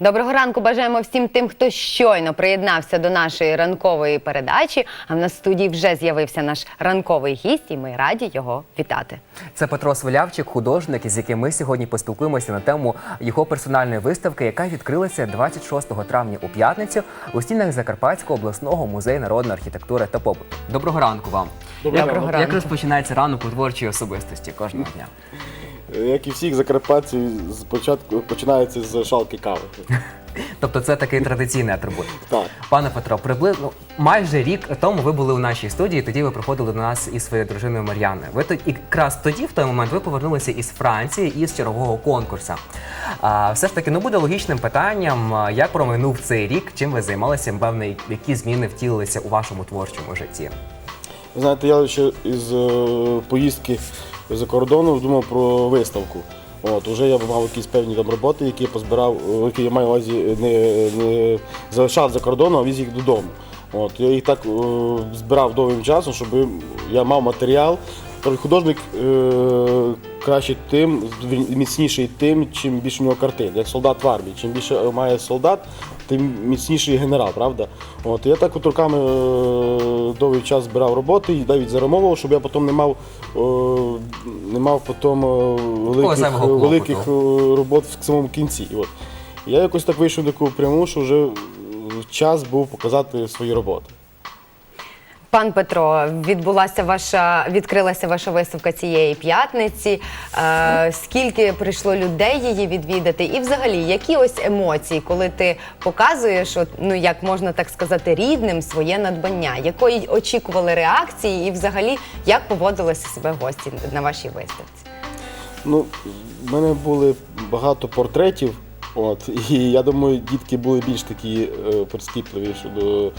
Доброго ранку бажаємо всім тим, хто щойно приєднався до нашої ранкової передачі. А в нас в студії вже з'явився наш ранковий гість, і ми раді його вітати. Це Петро Свалявчик, художник, із яким ми сьогодні поспілкуємося на тему його персональної виставки, яка відкрилася 26 травня у п'ятницю у стінах Закарпатського обласного музею народної архітектури та побуту. Доброго ранку вам. Доброго Як ранку. розпочинається ранок у творчій особистості кожного дня? Як і всіх закарпатців, спочатку починається з шалки кави. Тобто це такий традиційний атрибут. Так. Пане Петро, приблизно майже рік тому ви були у нашій студії. Тоді ви приходили до нас із своєю дружиною Мар'яною. Ви тоді якраз тоді, в той момент, ви повернулися із Франції із чергового конкурсу. А все ж таки, ну буде логічним питанням, як проминув цей рік, чим ви займалися, певне, які зміни втілилися у вашому творчому житті. Ви знаєте, я ще із е, поїздки за кордоном думав про виставку. От, уже я мав якісь певні там роботи, які я позбирав, які я маю увазі не, не залишав за кордоном, а віз їх додому. От, я їх так е, збирав довгим часом, щоб я мав матеріал. Художник е, краще тим, міцніший тим, чим більше в нього картин. Як солдат в армії. Чим більше має солдат, тим міцніший генерал, правда? От я так от руками е, довгий час збирав роботи і навіть заремовував, щоб я потім не мав, е, не мав потім е, великих, великих е, робот в самому кінці. І от. Я якось так вийшов до таку пряму, що вже е, час був показати свої роботи. Пан Петро, відбулася ваша відкрилася ваша виставка цієї п'ятниці. Е, скільки прийшло людей її відвідати? І взагалі, які ось емоції, коли ти показуєш, от, ну як можна так сказати, рідним своє надбання? Якої очікували реакції, і взагалі як поводилися себе гості на вашій виставці? Ну, в мене були багато портретів, от, і я думаю, дітки були більш такі е, прискіпливі щодо.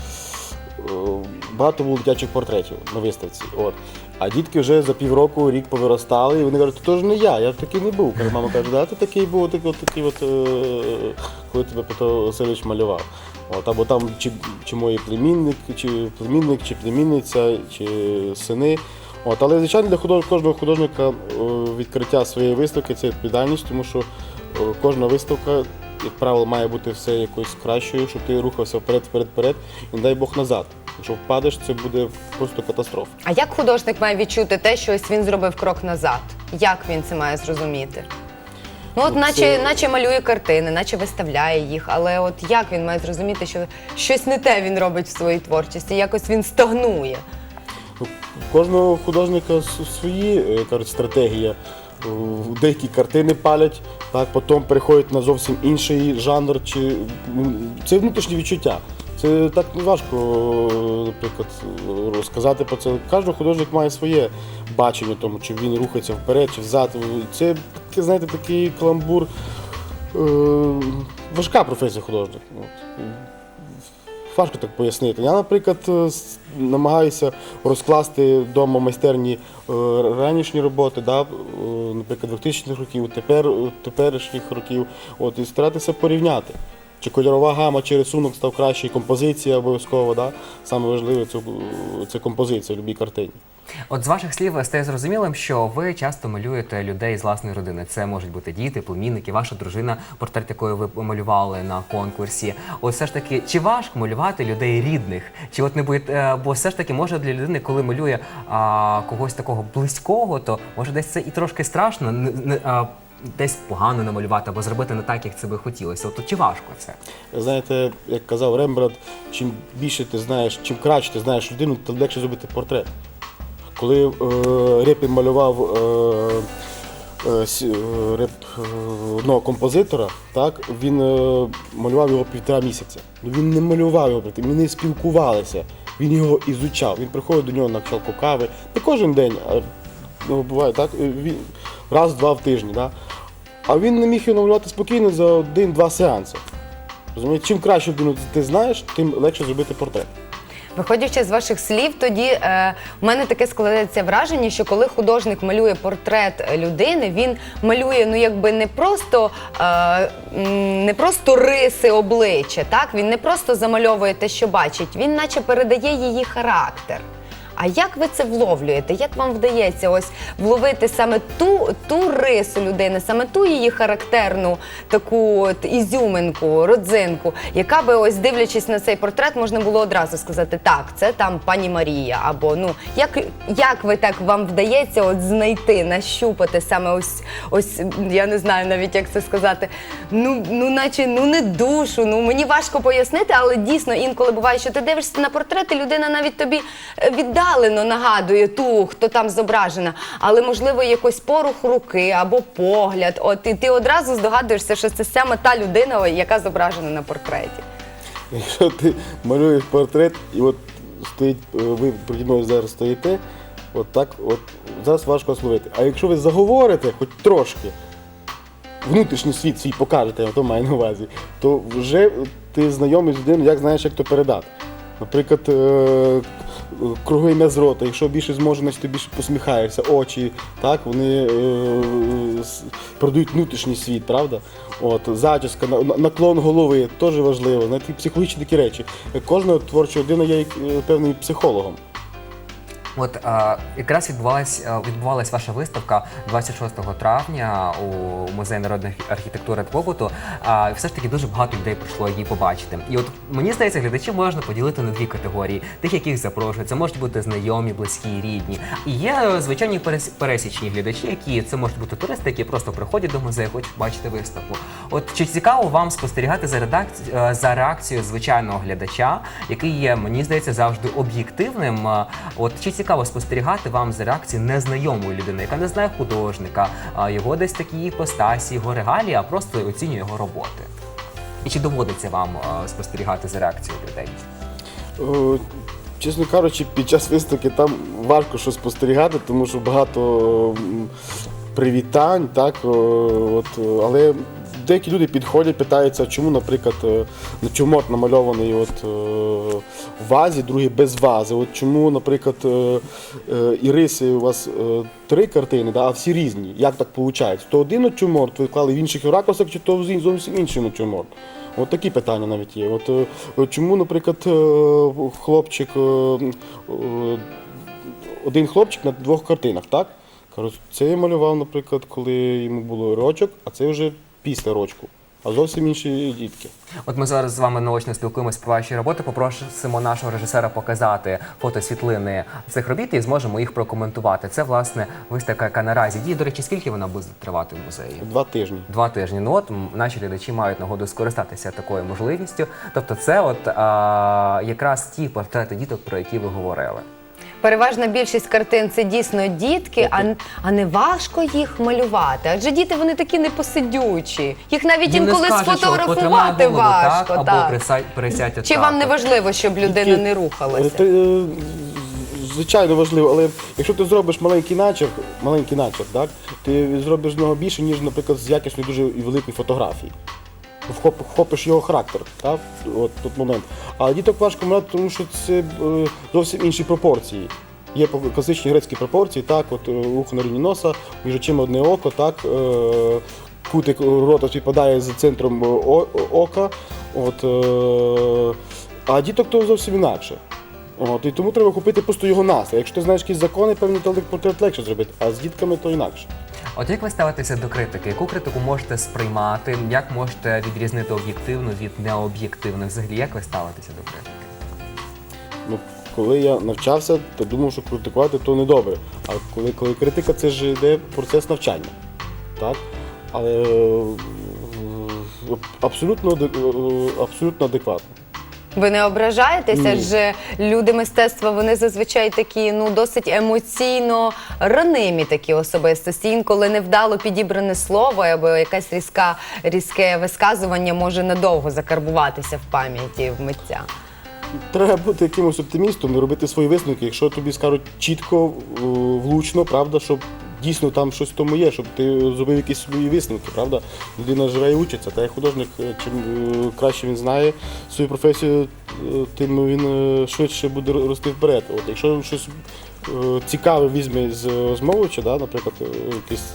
Е, Багато було дитячих портретів на виставці. От. А дітки вже за півроку, рік повиростали, і вони кажуть, то ж не я, я такий не був. Мама каже, да, ти такий був, такий, от, такий от, е, коли тебе Петро Васильович малював. От, або там чи, чи мої племінник, чи племінник, чи племінниця, чи сини. От, але звичайно для худож... кожного художника е, відкриття своєї виставки це відповідальність, тому що кожна виставка, як правило, має бути все якось кращою, щоб ти рухався вперед, вперед, вперед, і не дай Бог назад. Якщо впадеш, це буде просто катастрофа. А як художник має відчути те, що ось він зробив крок назад? Як він це має зрозуміти? Ну, от Ну, наче, це- наче малює картини, наче виставляє їх, але от як він має зрозуміти, що щось не те він робить в своїй творчості, якось він стагнує. Ну, У кожного художника свої е, кажуть, стратегія. Е, Деякі картини палять, так, потім переходять на зовсім інший жанр. Чи... Це внутрішнє відчуття. Це так важко, наприклад, розказати про це. Кожен художник має своє бачення, тому, чи він рухається вперед, чи взад. Це знаєте, такий каламбур. Е, важка професія художник. Важко так пояснити. Я, наприклад, е, намагаюся розкласти вдома майстерні е, ранішні роботи, да, е, наприклад, 2000-х років, тепер, теперішніх років, от, і старатися порівняти. Чи кольорова гама, чи рисунок став кращий, композиція обов'язково. Да? Саме це, це композиція в будь-якій картині. От з ваших слів стає зрозумілим, що ви часто малюєте людей з власної родини. Це можуть бути діти, племінники, ваша дружина, портрет якої ви малювали на конкурсі. От все ж таки, чи важко малювати людей рідних? Чи от не буде, бо все ж таки може для людини, коли малює а, когось такого близького, то може десь це і трошки страшно, не, не, а, десь погано намалювати або зробити не так, як це би хотілося. От чи важко це? Знаєте, як казав Рембрандт, чим більше ти знаєш, чим краще ти знаєш людину, тим легше зробити портрет. Коли е, Репін малював е, е, е, реп, е, одного композитора, так, він е, малював його півтора місяця. Ну, Він не малював його, ми не спілкувалися. Він його ізучав. Він приходив до нього на чалку кави. Не кожен день, а ну, буває так, він, раз-два в тижні. Да? А він не міг його намалювати спокійно за один-два сеанси. Розумієте, чим краще ти знаєш, тим легше зробити портрет. Виходячи з ваших слів, тоді е, в мене таке складається враження, що коли художник малює портрет людини, він малює ну якби не просто, е, не просто риси обличчя, так він не просто замальовує те, що бачить, він наче передає її характер. А як ви це вловлюєте? Як вам вдається ось вловити саме ту, ту рису людини, саме ту її характерну таку от ізюминку, родзинку, яка би ось дивлячись на цей портрет, можна було одразу сказати, так, це там пані Марія. Або ну як, як ви так вам вдається от знайти, нащупати саме ось ось я не знаю навіть як це сказати. Ну, ну наче ну не душу. Ну мені важко пояснити, але дійсно інколи буває, що ти дивишся на портрет, і людина навіть тобі е, віддалено нагадує ту, хто там зображена, але можливо якийсь порух руки або погляд. От і ти одразу здогадуєшся, що це саме та людина, яка зображена на портреті. Якщо ти малюєш портрет, і от стоїть, е, ви переді мною зараз стоїте, от так, от зараз важко словити. А якщо ви заговорите, хоч трошки, внутрішній світ свій покажете, я то маю на увазі, то вже ти знайомий з людиною, як знаєш, як то передати. Наприклад, е, круги ім'я з рота, якщо більше зможеності, то більше посміхаєшся, очі, так, вони е, продають внутрішній світ, правда? От, зачіска, на- на- наклон голови теж важливо, знаєте, психологічні такі речі. Кожна творча людина є е, певним психологом. От е, якраз відбувалась, е, відбувалась ваша виставка 26 травня у музеї народної архітектури побуту. А все ж таки дуже багато людей прийшло її побачити. І от мені здається, глядачів можна поділити на дві категорії: тих, яких запрошують. Це можуть бути знайомі, близькі, рідні. І є е, звичайні перес- пересічні глядачі, які це можуть бути туристи, які просто приходять до музею, хочуть бачити виставку. От чи цікаво вам спостерігати за редакці... е, за реакцією звичайного глядача, який є, мені здається, завжди об'єктивним. Е, От чи цікаво спостерігати вам за реакцією незнайомої людини, яка не знає художника, його десь такі іпостасі, його регалії, а просто оцінює його роботи. І чи доводиться вам е, спостерігати за реакцією людей? Е, Чесно кажучи, під час виставки там важко щось спостерігати, тому що багато привітань, так, е, от, е, але деякі люди підходять, питаються, чому, наприклад, е, натюрморт намальований от, е, в вазі, другий без вази. От чому, наприклад, е, е, іриси у вас е, три картини, да, а всі різні. Як так виходить? То один натюрморт ви клали в інших ракурсах, чи то зовсім інший натюрморт? От такі питання навіть є. От е, е, чому, наприклад, е, хлопчик, е, е, один хлопчик на двох картинах, так? Це я малював, наприклад, коли йому було рочок, а це вже після рочку. А зовсім інші дітки. От ми зараз з вами наочно спілкуємось про ваші роботи. Попросимо нашого режисера показати фото світлини цих робіт і зможемо їх прокоментувати. Це власне виставка, яка наразі діє. До речі, скільки вона буде тривати в музеї? Два тижні. Два тижні. Ну от наші глядачі мають нагоду скористатися такою можливістю. Тобто, це от а, якраз ті портрети діток, про які ви говорили. Переважна більшість картин це дійсно дітки, а, а не важко їх малювати. Адже діти вони такі непосидючі. Їх навіть Їм не інколи скажуть, що от потримай сфотографувати голову важко. так, так. або присядь, присядьте Чи так. вам не важливо, щоб людина Тільки, не е, рухалася? те, е, Звичайно важливо, але якщо ти зробиш маленький начерк, маленький начерк, так, ти зробиш з нього більше, ніж, наприклад, з якісної дуже великої фотографії. Вхоп, вхопиш його характер, так? От тут момент. А діток важко малювати, тому що це е, зовсім інші пропорції. Є класичні грецькі пропорції, так, от е, ухо на рівні носа, між очима одне око, так, е, кутик рота співпадає з центром ока. От, а діток то зовсім інакше. От, і тому треба купити просто його настрій. Якщо ти знаєш якісь закони, певний то легше зробити, а з дітками то інакше. От як ви ставитеся до критики? Яку критику можете сприймати? Як можете відрізнити об'єктивну від необ'єктивної? Взагалі, як ви ставитеся до критики? Ну, коли я навчався, то думав, що критикувати то не добре. А коли, коли критика, це ж йде процес навчання. Так? Але е, абсолютно, е, абсолютно адекватно. Ви не ображаєтеся? Ні. Адже люди мистецтва вони зазвичай такі ну досить емоційно ранимі такі особистості. Інколи невдало підібране слово або якесь різка, різке висказування може надовго закарбуватися в пам'яті в митця. Треба бути якимось оптимістом і робити свої висновки, якщо тобі скажуть чітко, е, влучно, правда, щоб дійсно там щось в тому є, щоб ти зробив якісь свої висновки, правда? Людина живе і учиться, та як художник, е, чим е, краще він знає свою професію, е, тим він швидше буде рости вперед. От, якщо щось цікаве візьме з розмовича, да, наприклад, якесь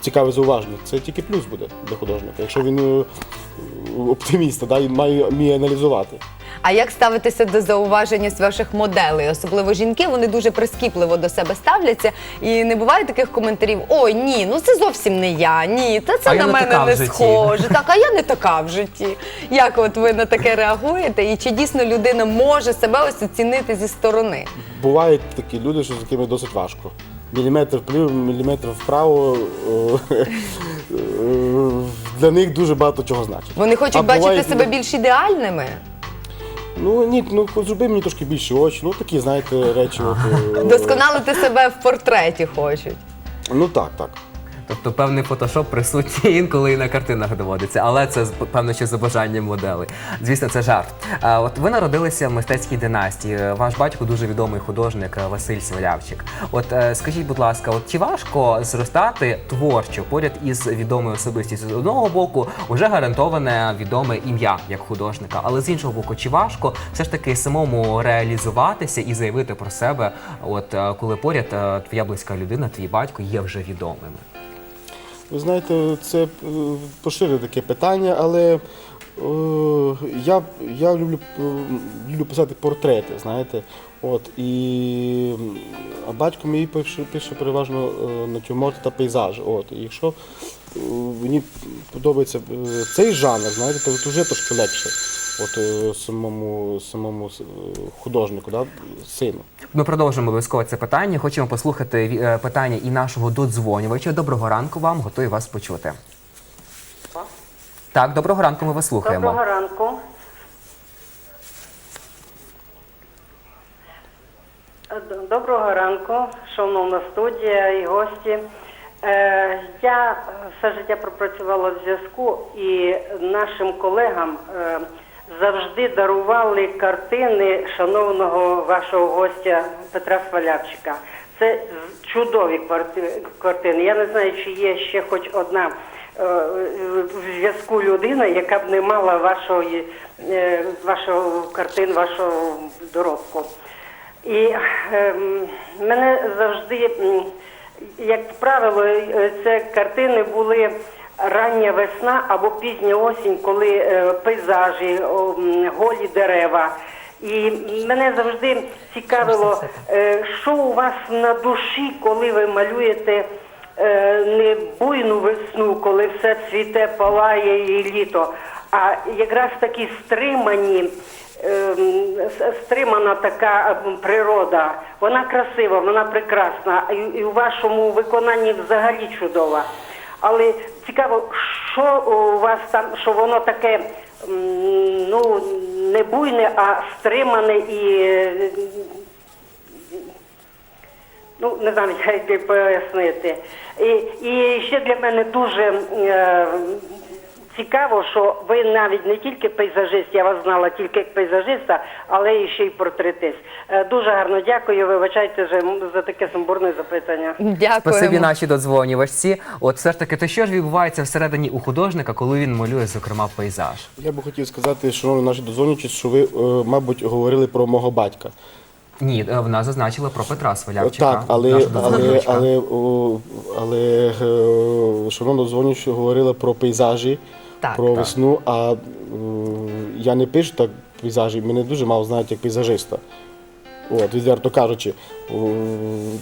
цікаве зауваження, це тільки плюс буде для художника. Якщо він оптиміст, да, він має вміє аналізувати. А як ставитися до зауваження з ваших моделей? Особливо жінки, вони дуже прискіпливо до себе ставляться. І не буває таких коментарів: ой, ні, ну це зовсім не я. Ні, та це А на мене не схоже. Так, а я не така в житті. Як от ви на таке реагуєте? І чи дійсно людина може себе ось оцінити зі сторони? Бувають такі люди, що з якими досить важко. Міліметр вліво, міліметр вправо. е, е, Для них дуже багато чого значить. Вони хочуть А бачити бувають себе більш ідеальними. Ну ні, ну зроби мені трошки більше очі. Ну такі, знаєте, речі. От, е, Досконалити себе в портреті хочуть. Ну так, так. Тобто певний фотошоп присутній інколи і на картинах доводиться, але це певно, що за бажанням моделей. Звісно, це жарт. От ви народилися в мистецькій династії. Ваш батько дуже відомий художник Василь Свалявчик. От е, скажіть, будь ласка, от чи важко зростати творчо поряд із відомою особистістю? З одного боку, вже гарантоване відоме ім'я як художника, але з іншого боку, чи важко все ж таки самому реалізуватися і заявити про себе, от е, коли поряд е, твоя близька людина, твій батько є вже відомими? Ви знаєте, це е, поширене таке питання, але е, я, я люблю, е, люблю писати портрети, знаєте. От, і а батько мій пише, пише переважно натюрморти та пейзажі. От, і якщо мені подобається цей жанр, знаєте, то вже трошки легше от, е, самому, самому е, художнику, да, сину. Ми продовжимо обов'язково це питання. Хочемо послухати е, питання і нашого додзвонювача. Доброго ранку вам, готові вас почути. Так, доброго ранку, ми вас слухаємо. Доброго ранку. Доброго ранку, шановна студія і гості. Е, я е, все життя пропрацювала в зв'язку і нашим колегам е, завжди дарували картини шановного вашого гостя Петра Свалявчика. Це чудові картини. Я не знаю, чи є ще хоч одна е, в зв'язку людина, яка б не мала вашої, е, вашого картин, вашого доробку. І ем, мене завжди, як правило, е, це картини були рання весна або пізня осінь, коли е, пейзажі, о, голі дерева. І мене завжди цікавило, е, що у вас на душі, коли ви малюєте е, не буйну весну, коли все цвіте, палає і літо, а якраз такі стримані стримана така природа. Вона красива, вона прекрасна, і, і у вашому виконанні взагалі чудова. Але цікаво, що у вас там, що воно таке ну, не буйне, а стримане і. Ну, не знаю, як пояснити. І, і ще для мене дуже е, цікаво, що ви навіть не тільки пейзажист, я вас знала тільки як пейзажиста, але і ще й портретист. Е, дуже гарно дякую. Вибачайте за, за таке сумбурне запитання. Дякуємо. Спасибі наші додзвонювачці. От все ж таки, то що ж відбувається всередині у художника, коли він малює, зокрема, пейзаж? Я би хотів сказати, шановні наші дозвонювачі, що ви, е, мабуть, говорили про мого батька. Ні, е, вона зазначила про Петра Свалявчика. Так, але, але, але, але е, шановно дзвонячи, говорили про пейзажі, Так, про так. весну, а е, я не пишу так пейзажі, мене дуже мало знають як пейзажиста. От, відверто кажучи.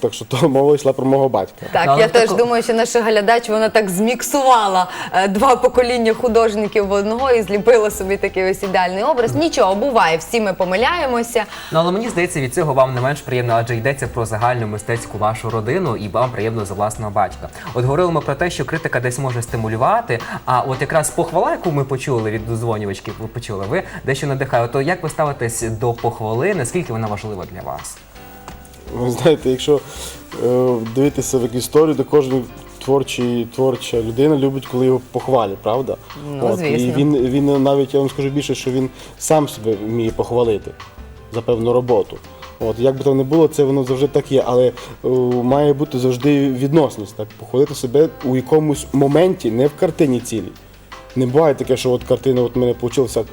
Так що то мова йшла про мого батька. Так, Але я теж тако- думаю, що наша глядач вона так зміксувала е, два покоління художників в одного і зліпила собі такий ось ідеальний образ. Нічого, буває, всі ми помиляємося. Ну, але мені здається, від цього вам не менш приємно, адже йдеться про загальну мистецьку вашу родину і вам приємно за власного батька. От говорили ми про те, що критика десь може стимулювати, а от якраз похвала, яку ми почули від дозвонювачки, ви почули, ви дещо надихає. То як ви ставитесь до похвали? Наскільки вона важлива для вас? Ви знаєте, якщо е, дивитися в історію, то кожен творчий, творча людина любить, коли його похвалять, правда? Ну, І звісно. він, він навіть, я вам скажу більше, що він сам себе вміє похвалити за певну роботу. От, як би там не було, це воно завжди так є, але е, має бути завжди відносність, так, похвалити себе у якомусь моменті, не в картині цілій. Не буває таке, що от картина от в мене вийшла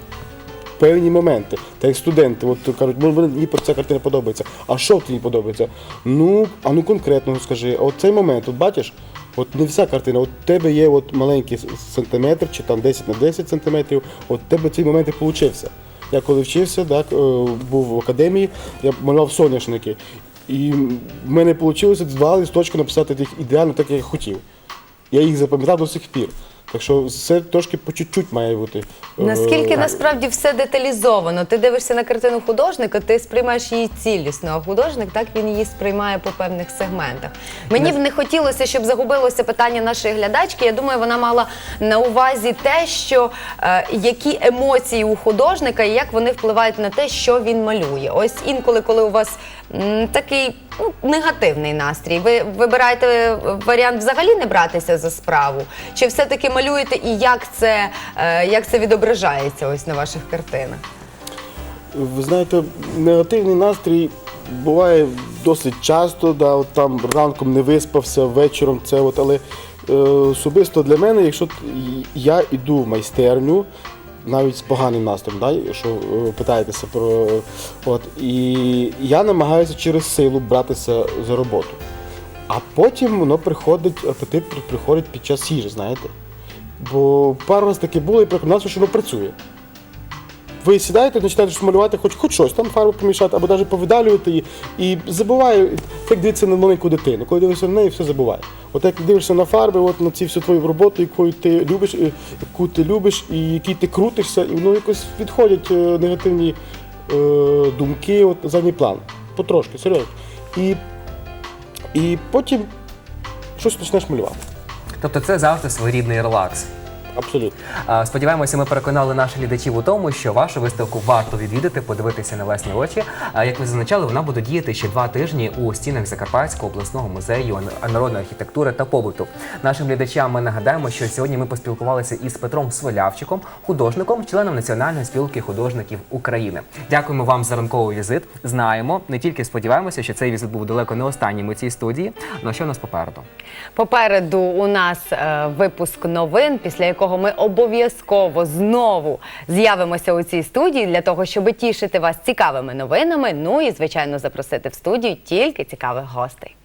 певні моменти. Так як студенти, от кажуть, «Ну, мені про ця картина подобається. А що тобі подобається? Ну, а ну конкретно скажи, а от цей момент, от бачиш, от не вся картина, от тебе є от маленький сантиметр, чи там 10 на 10 сантиметрів, от тебе цей момент і получився. Я коли вчився, так, е, був в академії, я малював соняшники. І в мене вийшло два листочки написати їх ідеально так, як я хотів. Я їх запам'ятав до сих пір. Так що все трошки по чуть-чуть має бути. Е, Наскільки насправді все деталізовано? Ти дивишся на картину художника, ти сприймаєш її цілісно, а художник так він її сприймає по певних сегментах. Мені б не хотілося, щоб загубилося питання нашої глядачки. Я думаю, вона мала на увазі те, що е, які емоції у художника і як вони впливають на те, що він малює. Ось інколи, коли у вас такий ну, негативний настрій, ви вибираєте варіант взагалі не братися за справу, чи все-таки малюєте і як це, е, як це відображається ось на ваших картинах? Ви знаєте, негативний настрій буває досить часто, да, от там ранком не виспався, вечором це от, але е, особисто для мене, якщо я йду в майстерню, навіть з поганим настроєм, да, що е, питаєтеся про. От, і я намагаюся через силу братися за роботу. А потім воно приходить, апетит при- приходить під час їжі, знаєте. Бо пару раз таки було і переконався, що воно працює. Ви сідаєте, починаєте щось малювати, хоч, хоч щось, там фарбу помішати, або навіть повидалювати її. І забуває, як дивитися на маленьку дитину. Коли дивишся на неї, все забуває. От як дивишся на фарби, от на ці всю твою роботу, яку ти любиш, яку ти любиш, і якій ти крутишся, і воно якось відходять е, негативні е, думки от, задній план. Потрошки, серйозно. І, і потім щось почнеш малювати. Тобто це завжди своєрідний релакс. Абсолютно. А, Сподіваємося, ми переконали наших глядачів у тому, що вашу виставку варто відвідати, подивитися на власні очі. А як ви зазначали, вона буде діяти ще два тижні у стінах Закарпатського обласного музею народної архітектури та побуту. Нашим глядачам ми нагадаємо, що сьогодні ми поспілкувалися із Петром Сволявчиком, художником, членом Національної спілки художників України. Дякуємо вам за ранковий візит. Знаємо, не тільки сподіваємося, що цей візит був далеко не останнім у цій студії. Ну що у нас попереду? Попереду у нас е, випуск новин, після якого ми обов'язково знову з'явимося у цій студії для того, щоб тішити вас цікавими новинами. Ну і звичайно запросити в студію тільки цікавих гостей.